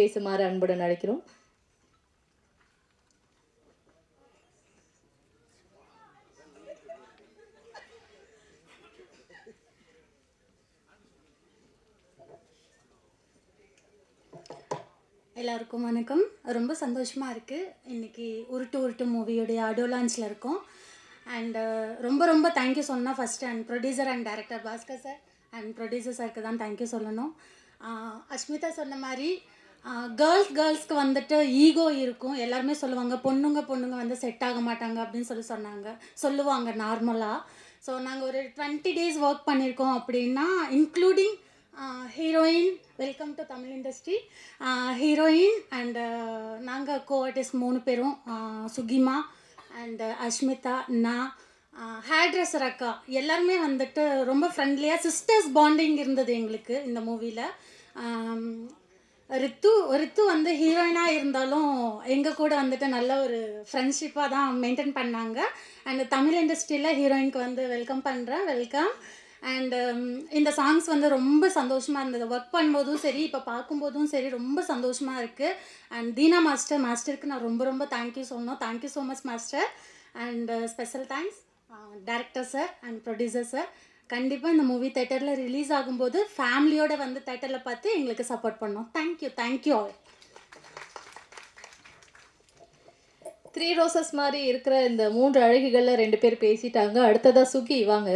பேசுமாறு அன்புடன் அழைக்கிறோம். எல்லாருக்கும் வணக்கம். ரொம்ப சந்தோஷமாக இருக்குது இன்றைக்கி உருட்டு உருட்டு மூவியோடைய ஆடியோ லான்ச்சில் இருக்கோம். அண்டு uh, ரொம்ப ரொம்ப தேங்க்யூ சொல்லணும் first and producer and director Bhaskar sir and producer சாருக்கு தான் தேங்க்யூ சொல்லணும். அஸ்மிதா சொன்ன மாதிரி கேர்ள்ஸ் கேர்ள்ஸ்க்கு வந்துட்டு ஈகோ இருக்கும். எல்லாருமே சொல்லுவாங்க பொண்ணுங்க பொண்ணுங்க வந்து செட் ஆக மாட்டாங்க அப்படின்னு சொல்லி சொன்னாங்க. சொல்லுவாங்க நார்மலாக ஸோ நாங்கள் ஒரு டுவெண்ட்டி டேஸ் ஒர்க் பண்ணியிருக்கோம் அப்படின்னா including heroine welcome to Tamil industry heroine and நாங்கள் கோஆர்டிஸ்ட் மூணு பேரும் சுகிமா அண்டு அஷ்மிதா நான் ஹேர் ட்ரெஸ்ஸர் அக்கா. எல்லாருமே வந்துட்டு ரொம்ப ஃப்ரெண்ட்லியாக சிஸ்டர்ஸ் பாண்டிங் இருந்தது எங்களுக்கு இந்த மூவியில் ரித்து ரித்து வந்து ஹீரோயினாக இருந்தாலும் எங்கள் கூட வந்துட்டு நல்ல ஒரு ஃப்ரெண்ட்ஷிப்பாக தான் மெயின்டைன் பண்ணாங்க. அண்ட் தமிழ் இண்டஸ்ட்ரியில் ஹீரோயினுக்கு வந்து வெல்கம் பண்ணுறேன் வெல்கம் அண்ட் இந்த சாங்ஸ் வந்து ரொம்ப சந்தோஷமாக இருந்தது. ஒர்க் பண்ணும்போதும் சரி இப்போ பார்க்கும்போதும் சரி ரொம்ப சந்தோஷமாக இருக்குது அண்ட் தீனா மாஸ்டர் மாஸ்டருக்கு நான் ரொம்ப ரொம்ப தேங்க்யூ சொல்லணும். Thank you so much master and special thanks director sir and producer sir கண்டிப்பாக இந்த மூவி தேட்டரில் ரிலீஸ் ஆகும்போது ஃபேமிலியோட வந்து தேட்டரில் பார்த்து எங்களுக்கு சப்போர்ட் பண்ணோம். Thank you thank you all three roses மாதிரி இருக்கிற இந்த மூன்று அழகிகளில் ரெண்டு பேர் பேசிட்டாங்க. அடுத்ததாக சுகி வாங்க.